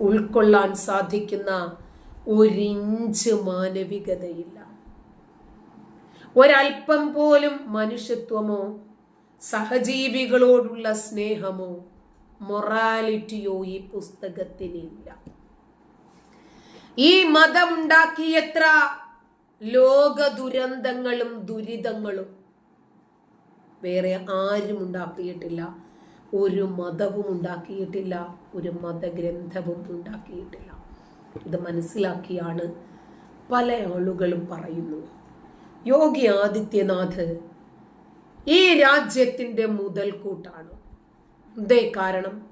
ഉൾക്കൊള്ളാൻ സാധിക്കുന്ന ഒരിഞ്ച് മാനവികതയില്ല. ഒരൽപ്പം പോലും മനുഷ്യത്വമോ സഹജീവികളോടുള്ള സ്നേഹമോ മൊറാലിറ്റിയോ ഈ പുസ്തകത്തിനില്ല. ഈ മതമുണ്ടാക്കിയത്ര ലോക ദുരന്തങ്ങളും ദുരിതങ്ങളും വേറെ ആരും ഉണ്ടാക്കിയിട്ടില്ല ഒരു മതവും ഉണ്ടാക്കിയിട്ടില്ല ഒരു മതഗ്രന്ഥവും ഉണ്ടാക്കിയിട്ടില്ല. ഇത് മനസ്സിലാക്കിയാണ് പല ആളുകളും പറയുന്നു യോഗി ആദിത്യനാഥ് ഈ രാജ്യത്തിന്റെ മുതൽക്കൂട്ടാണ്. എന്തേ കാരണം?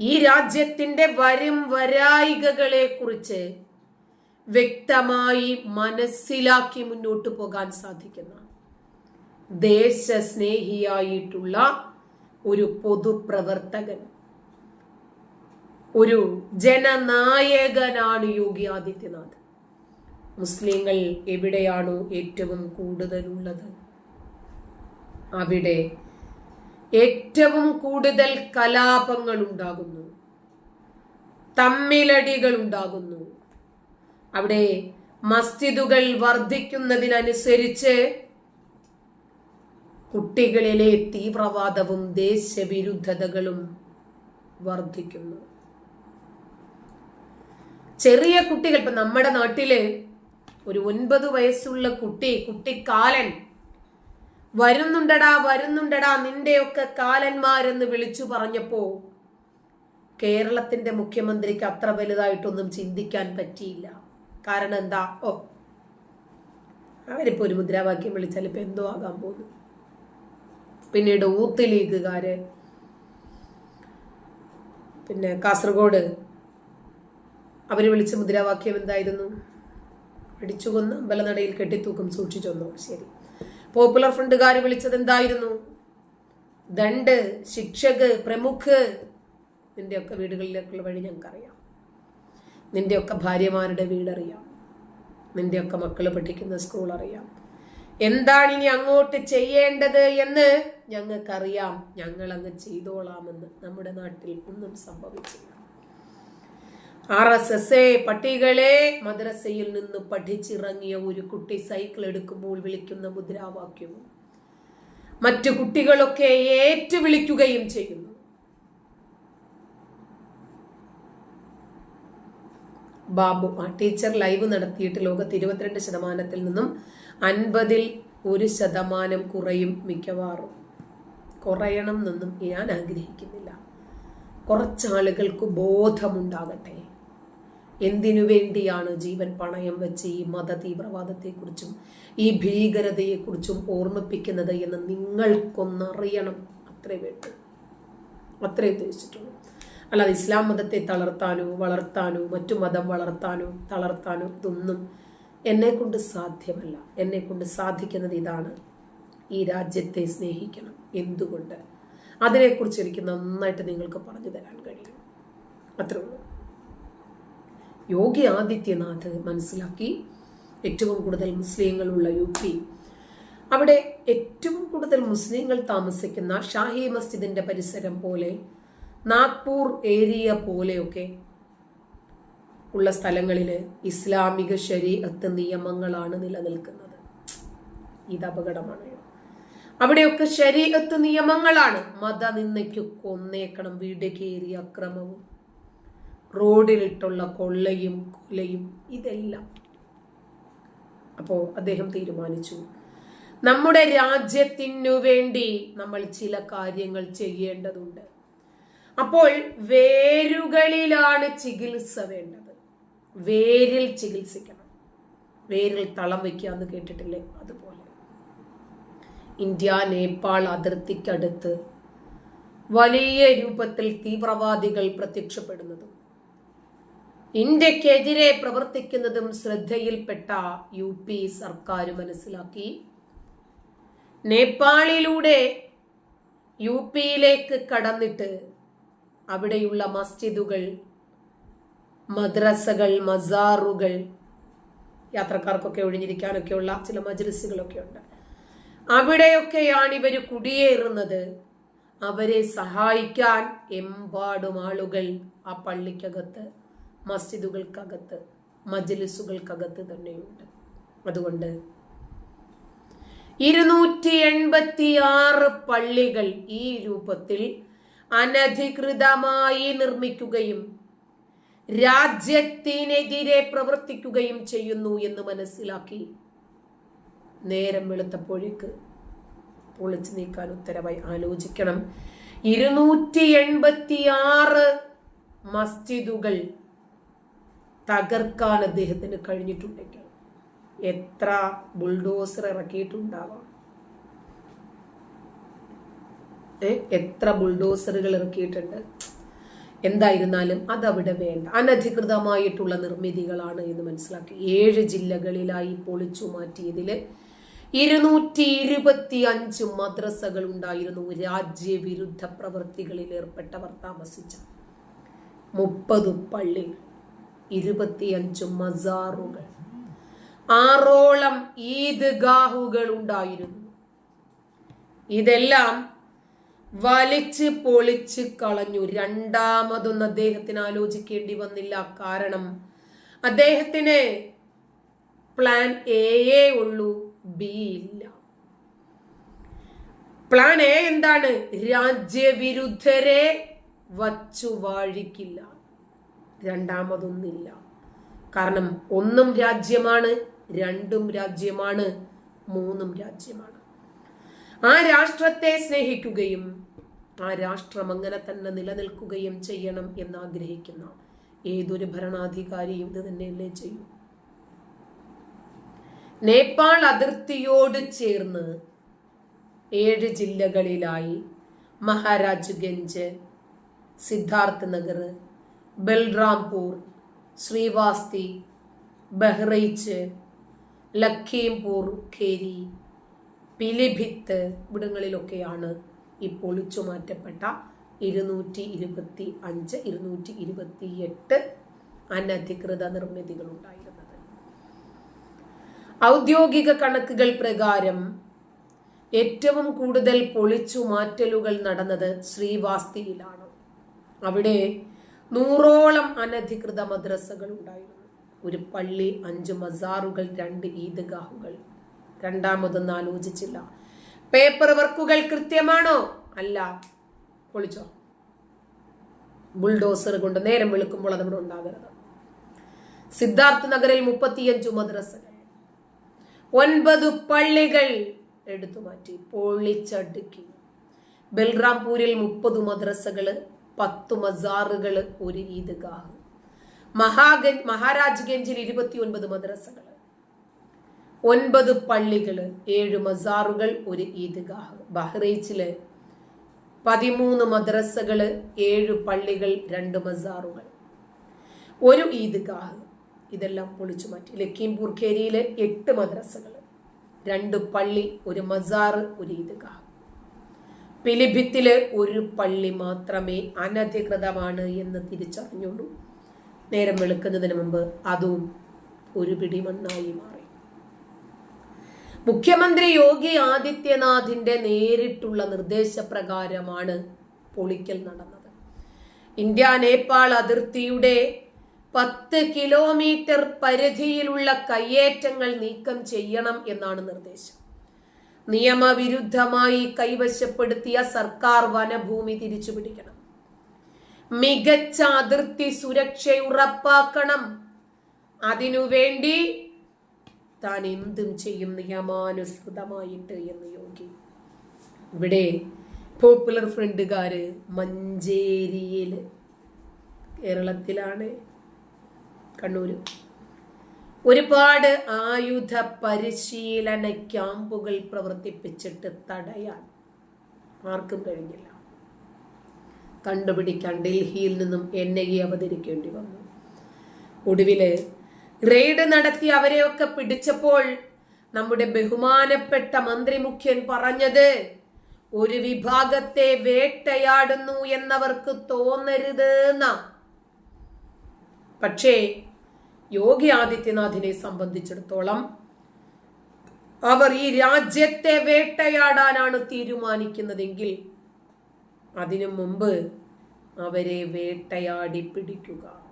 ഈ രാജ്യത്തിന്റെ വരും വരായികകളെ കുറിച്ച് വ്യക്തമായി മനസ്സിലാക്കി മുന്നോട്ട് പോകാൻ സാധിക്കുന്ന ദേശസ്നേഹിയായിട്ടുള്ള ഒരു പൊതുപ്രവർത്തകൻ. ഒരു ജനനായകനാണ് യോഗി ആദിത്യനാഥ്. മുസ്ലിങ്ങൾ എവിടെയാണോ ഏറ്റവും കൂടുതലുള്ളത്? അവിടെ ഏറ്റവും കൂടുതൽ കലാപങ്ങൾ ഉണ്ടാകുന്നു തമ്മിലടികൾ ഉണ്ടാകുന്നു അവിടെ മസ്ജിദുകൾ വർദ്ധിക്കുന്നതിനനുസരിച്ച് കുട്ടികളിലെ തീവ്രവാദവും ദേശവിരുദ്ധതകളും വർദ്ധിക്കുന്നു ചെറിയ കുട്ടികൾ ഇപ്പൊ നമ്മുടെ നാട്ടിൽ ഒരു ഒൻപത് വയസ്സുള്ള കുട്ടി കുട്ടിക്കാലൻ വരുന്നുണ്ടടാ വരുന്നുണ്ടടാ നിന്റെയൊക്കെ കാലന്മാരെന്ന് വിളിച്ചു പറഞ്ഞപ്പോ കേരളത്തിന്റെ മുഖ്യമന്ത്രിക്ക് അത്ര വലുതായിട്ടൊന്നും ചിന്തിക്കാൻ പറ്റിയില്ല. കാരണം എന്താ? ഓ അവരിപ്പോ ഒരു മുദ്രാവാക്യം വിളിച്ചാൽ ഇപ്പൊ എന്തോ ആകാൻ പോകുന്നു. പിന്നീട് ഊത്ത് ലീഗുകാര് പിന്നെ കാസർഗോഡ്. അവർ വിളിച്ച മുദ്രാവാക്യം എന്തായിരുന്നു? അടിച്ചുകൊന്ന് അമ്പലനടയിൽ കെട്ടിത്തൂക്കും സൂക്ഷിച്ചൊന്നോ ശരി. പോപ്പുലർ ഫ്രണ്ടുകാർ വിളിച്ചത് എന്തായിരുന്നു? ദണ്ട് ശിക്ഷക് പ്രമുഖ്. നിന്റെയൊക്കെ വീടുകളിലേക്കുള്ള വഴി ഞങ്ങൾക്കറിയാം. നിന്റെയൊക്കെ ഭാര്യമാരുടെ വീടറിയാം. നിന്റെയൊക്കെ മക്കൾ പഠിക്കുന്ന സ്കൂൾ അറിയാം എന്താണ് ഇനി അങ്ങോട്ട് ചെയ്യേണ്ടത് എന്ന് ഞങ്ങൾക്കറിയാം. ഞങ്ങൾ അങ്ങ് ചെയ്തോളാമെന്ന് നമ്മുടെ നാട്ടിൽ ഒന്നും സംഭവിച്ചില്ല. ആർ എസ് എസ് എ പട്ടികളെ മദ്രസയിൽ നിന്ന് പഠിച്ചിറങ്ങിയ ഒരു കുട്ടി സൈക്കിൾ എടുക്കുമ്പോൾ വിളിക്കുന്ന മുദ്രാവാക്യവും മറ്റു കുട്ടികളൊക്കെ ഏറ്റു വിളിക്കുകയും ചെയ്യുന്നു. ബാബു ആ ടീച്ചർ ലൈവ് നടത്തിയിട്ട് ലോകത്ത് ഇരുപത്തിരണ്ട് ശതമാനത്തിൽ നിന്നും അൻപതിൽ ഒരു ശതമാനം കുറയും മിക്കവാറും. കുറയണം എന്നൊന്നും ഞാൻ ആഗ്രഹിക്കുന്നില്ല. കുറച്ചാളുകൾക്ക് ബോധമുണ്ടാകട്ടെ. എന്തിനു വേണ്ടിയാണ് ജീവൻ പണയം വെച്ച് ഈ മത തീവ്രവാദത്തെക്കുറിച്ചും ഈ ഭീകരതയെക്കുറിച്ചും ഓർമ്മിപ്പിക്കുന്നത് എന്ന് നിങ്ങൾക്കൊന്നറിയണം? അത്രേ വേണ്ടു. അത്രേ ഉദ്ദേശിച്ചിട്ടുള്ളൂ. അല്ലാതെ ഇസ്ലാം മതത്തെ തളർത്താനോ വളർത്താനോ മറ്റു മതം വളർത്താനോ തളർത്താനോ ഇതൊന്നും എന്നെ കൊണ്ട് സാധ്യമല്ല. എന്നെ കൊണ്ട് സാധിക്കുന്നത് ഇതാണ്. ഈ രാജ്യത്തെ സ്നേഹിക്കണം എന്തുകൊണ്ട്? അതിനെക്കുറിച്ച് എനിക്ക് നന്നായിട്ട് നിങ്ങൾക്ക് പറഞ്ഞു തരാൻ കഴിയും. അത്രേ യോഗി ആദിത്യനാഥ് മനസ്സിലാക്കി. ഏറ്റവും കൂടുതൽ മുസ്ലിങ്ങളുള്ള യു പി അവിടെ ഏറ്റവും കൂടുതൽ മുസ്ലിങ്ങൾ താമസിക്കുന്ന ഷാഹി മസ്ജിദിന്റെ പരിസരം പോലെ നാഗ്പൂർ ഏരിയ പോലെയൊക്കെ ഉള്ള സ്ഥലങ്ങളിൽ ഇസ്ലാമിക ശരീഅത്ത് നിയമങ്ങളാണ് നിലനിൽക്കുന്നത്. ഇത് അപകടമാണ്. അവിടെയൊക്കെ ശരീഅത്ത് നിയമങ്ങളാണ്. മതനിന്ദയ്ക്ക് കൊന്നേക്കണം വീട് കയറി അക്രമവും റോഡിലിട്ടുള്ള കൊള്ളയും കൊലയും ഇതെല്ലാം. അപ്പോൾ അദ്ദേഹം തീരുമാനിച്ചു. നമ്മുടെ രാജ്യത്തിനു വേണ്ടി നമ്മൾ ചില കാര്യങ്ങൾ ചെയ്യേണ്ടതുണ്ട്. അപ്പോൾ വേരുകളിലാണ് ചികിത്സ വേണ്ടത്. വേരിൽ ചികിത്സിക്കണം. വേരിൽ തളം വയ്ക്കുക എന്ന് കേട്ടിട്ടില്ലേ? അതുപോലെ. ഇന്ത്യ നേപ്പാൾ അതിർത്തിക്കടുത്ത് വലിയ രൂപത്തിൽ തീവ്രവാദികൾ പ്രത്യക്ഷപ്പെടുന്നതും ഇന്ത്യക്കെതിരെ പ്രവർത്തിക്കുന്നതും ശ്രദ്ധയിൽപ്പെട്ട യു പി സർക്കാർ മനസ്സിലാക്കി. നേപ്പാളിലൂടെ യു പിയിലേക്ക് കടന്നിട്ട് അവിടെയുള്ള മസ്ജിദുകൾ മദ്രസകൾ മസാറുകൾ യാത്രക്കാർക്കൊക്കെ ഒഴിഞ്ഞിരിക്കാനൊക്കെയുള്ള ചില മജ്ലിസുകളൊക്കെ ഉണ്ട്. അവിടെയൊക്കെയാണ് ഇവർ കുടിയേറുന്നത്. അവരെ സഹായിക്കാൻ എമ്പാടും ആളുകൾ ആ പള്ളിക്കകത്ത് മസ്ജിദുകൾക്കകത്ത് മജലിസുകൾക്കകത്ത് തന്നെയുണ്ട്. അതുകൊണ്ട് ഇരുന്നൂറ്റി എൺപത്തി ആറ് പള്ളികൾ ഈ രൂപത്തിൽ അനധികൃതമായി നിർമ്മിക്കുകയും രാജ്യത്തിനെതിരെ പ്രവർത്തിക്കുകയും ചെയ്യുന്നു എന്ന് മനസ്സിലാക്കി. നേരം വെളുത്തപ്പോഴേക്ക് പൊളിച്ചു നീക്കാൻ ഉത്തരവായി. ആലോചിക്കണം. ഇരുന്നൂറ്റി എൺപത്തി ആറ് മസ്ജിദുകൾ തകർക്കാൻ അദ്ദേഹത്തിന് കഴിഞ്ഞിട്ടുണ്ടെങ്കിൽ എത്ര ബുൾഡോസർ ഇറക്കിയിട്ടുണ്ടാവാം? എത്ര ബുൾഡോസറുകൾ ഇറക്കിയിട്ടുണ്ട്. എന്തായിരുന്നാലും അതവിടെ വേണ്ട. അനധികൃതമായിട്ടുള്ള നിർമ്മിതികളാണ് എന്ന് മനസ്സിലാക്കി. ഏഴ് ജില്ലകളിലായി പൊളിച്ചു മാറ്റിയതിൽ ഇരുന്നൂറ്റി ഇരുപത്തി അഞ്ച് മദ്രസകൾ ഉണ്ടായിരുന്നു. രാജ്യവിരുദ്ധ പ്രവൃത്തികളിൽ ഏർപ്പെട്ടവർ താമസിച്ച മുപ്പത് പള്ളികൾ ഇരുപത്തിയഞ്ച് മസാറുകൾ ആറോളം ഈദ്ഗാഹുകൾ ഉണ്ടായിരുന്നു. ഇതെല്ലാം വലിച്ച് പൊളിച്ച് കളഞ്ഞു. രണ്ടാമതൊന്നും അദ്ദേഹത്തിന് ആലോചിക്കേണ്ടി വന്നില്ല. കാരണം അദ്ദേഹത്തിന് പ്ലാൻ എ ഉള്ളൂ ബി ഇല്ല. പ്ലാൻ എ എന്താണ്? രാജ്യവിരുദ്ധരെ വച്ചു വാഴിക്കില്ല. രണ്ടാമതൊന്നില്ല. കാരണം ഒന്നും രാജ്യമാണ് രണ്ടും രാജ്യമാണ് മൂന്നും രാജ്യമാണ്. ആ രാഷ്ട്രത്തെ സ്നേഹിക്കുകയും ആ രാഷ്ട്രം അങ്ങനെ തന്നെ നിലനിൽക്കുകയും ചെയ്യണം എന്ന് ആഗ്രഹിക്കുന്ന ഏതൊരു ഭരണാധികാരിയും ഇത് തന്നെയല്ലേ ചെയ്യും? നേപ്പാൾ അതിർത്തിയോട് ചേർന്ന് ഏഴ് ജില്ലകളിലായി മഹാരാജ്ഗഞ്ച് സിദ്ധാർത്ഥ് നഗർ ബൽറാംപൂർ ശ്രീവാസ്തി ബഹ്റൈച്ച് ലഖീംപൂർ ഖേരി പിലിഭിത്ത് ഇവിടങ്ങളിലൊക്കെയാണ് ഈ പൊളിച്ചു മാറ്റപ്പെട്ട ഇരുന്നൂറ്റി ഇരുപത്തി അഞ്ച് ഇരുന്നൂറ്റി ഇരുപത്തി എട്ട് അനധികൃത നിർമ്മിതികൾ ഉണ്ടായിരുന്നത് ഔദ്യോഗിക കണക്കുകൾ പ്രകാരം ഏറ്റവും കൂടുതൽ പൊളിച്ചു മാറ്റലുകൾ നടന്നത് ശ്രീവാസ്തിയിലാണ്. അവിടെ നൂറോളം അനധികൃത മദ്രസകൾ ഉണ്ടായിരുന്നു ഒരു പള്ളി അഞ്ച് മസാറുകൾ രണ്ട് ഈദ്ഗാഹുകൾ രണ്ടാമതൊന്നും ആലോചിച്ചില്ല. പേപ്പർ വർക്കുകൾ കൃത്യമാണോ? അല്ല. പൊളിച്ചോ. ബുൾഡോസർ കൊണ്ട് നേരം വെളുക്കുമ്പോൾ അതവിടെ ഉണ്ടാകരുത്. സിദ്ധാർത്ഥ് നഗറിൽ മുപ്പത്തിയഞ്ചു മദ്രസകൾ. ഒൻപത് പള്ളികൾ എടുത്തു മാറ്റി പൊളിച്ചടുക്കി. ബൽറാംപൂരിൽ മുപ്പത് മദ്രസകൾ പത്ത് മസാറുകൾ ഒരു ഈദ്ഗാഹ്. മഹാഗഞ്ച് മഹാരാജ് ഗഞ്ചിൽ ഇരുപത്തി ഒൻപത് മദ്രസകൾ ഒൻപത് പള്ളികൾ ഏഴ് മസാറുകൾ ഒരു ഈദ്ഗാഹ്. ബഹ്റൈച്ചിൽ പതിമൂന്ന് മദ്രസകൾ ഏഴ് പള്ളികൾ രണ്ട് മസാറുകൾ. ഒരു ഈദ്ഗാഹ്. ഇതെല്ലാം പൊളിച്ചു മാറ്റി. ലക്കീംപൂർ ഖേരിയിലെ എട്ട് മദ്രസകൾ രണ്ട് പള്ളി ഒരു മസാർ ഒരു ഈദ്ഗാഹ്. പിലിഭിത്തിൽ ഒരു പള്ളി മാത്രമേ അനധികൃതമാണ് എന്ന് തിരിച്ചറിഞ്ഞുള്ളൂ. നേരം വെളുക്കുന്നതിന് മുമ്പ് അതും ഒരു പിടി മണ്ണായി മാറി. മുഖ്യമന്ത്രി യോഗി ആദിത്യനാഥിന്റെ നേരിട്ടുള്ള നിർദ്ദേശപ്രകാരമാണ് പൊളിക്കൽ നടന്നത്. ഇന്ത്യ നേപ്പാൾ അതിർത്തിയുടെ പത്ത് കിലോമീറ്റർ പരിധിയിലുള്ള കയ്യേറ്റങ്ങൾ നീക്കം ചെയ്യണം എന്നാണ് നിർദ്ദേശം. നിയമവിരുദ്ധമായി കൈവശപ്പെടുത്തിയ സർക്കാർ വനഭൂമി തിരിച്ചുപിടിക്കണം. മികച്ച അതിർത്തി സുരക്ഷ ഉറപ്പാക്കണം. അതിനുവേണ്ടി താൻ എന്തും ചെയ്യും നിയമാനുസൃതമായിട്ട് എന്ന് യോഗി. ഇവിടെ പോപ്പുലർ ഫ്രണ്ടുകാര് മഞ്ചേരിയിൽ കേരളത്തിലാണ് കണ്ണൂര്. ഒരുപാട് ആയുധ പരിശീലന ക്യാമ്പുകൾ പ്രവർത്തിപ്പിച്ചിട്ട് തടയാൻ ആർക്കും കഴിഞ്ഞില്ല. കണ്ടുപിടിക്കാൻ ഡൽഹിയിൽ നിന്നും എൻ ഐ അവതരിക്കേണ്ടി വന്നു. ഒടുവിൽ റെയ്ഡ് നടത്തി അവരെയൊക്കെ പിടിച്ചപ്പോൾ നമ്മുടെ ബഹുമാനപ്പെട്ട മന്ത്രി മുഖ്യൻ പറഞ്ഞത് ഒരു വിഭാഗത്തെ വേട്ടയാടുന്നു എന്നവർക്ക് തോന്നരുത് പക്ഷേ യോഗി ആദിത്യനാഥിനെ സംബന്ധിച്ചിടത്തോളം അവർ ഈ രാജ്യത്തെ വേട്ടയാടാനാണ് തീരുമാനിക്കുന്നതെങ്കിൽ അതിനു മുമ്പ് അവരെ വേട്ടയാടി പിടിക്കുക.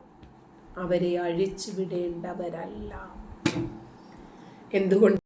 അവരെ അഴിച്ചുവിടേണ്ടവരല്ല. എന്തുകൊണ്ട്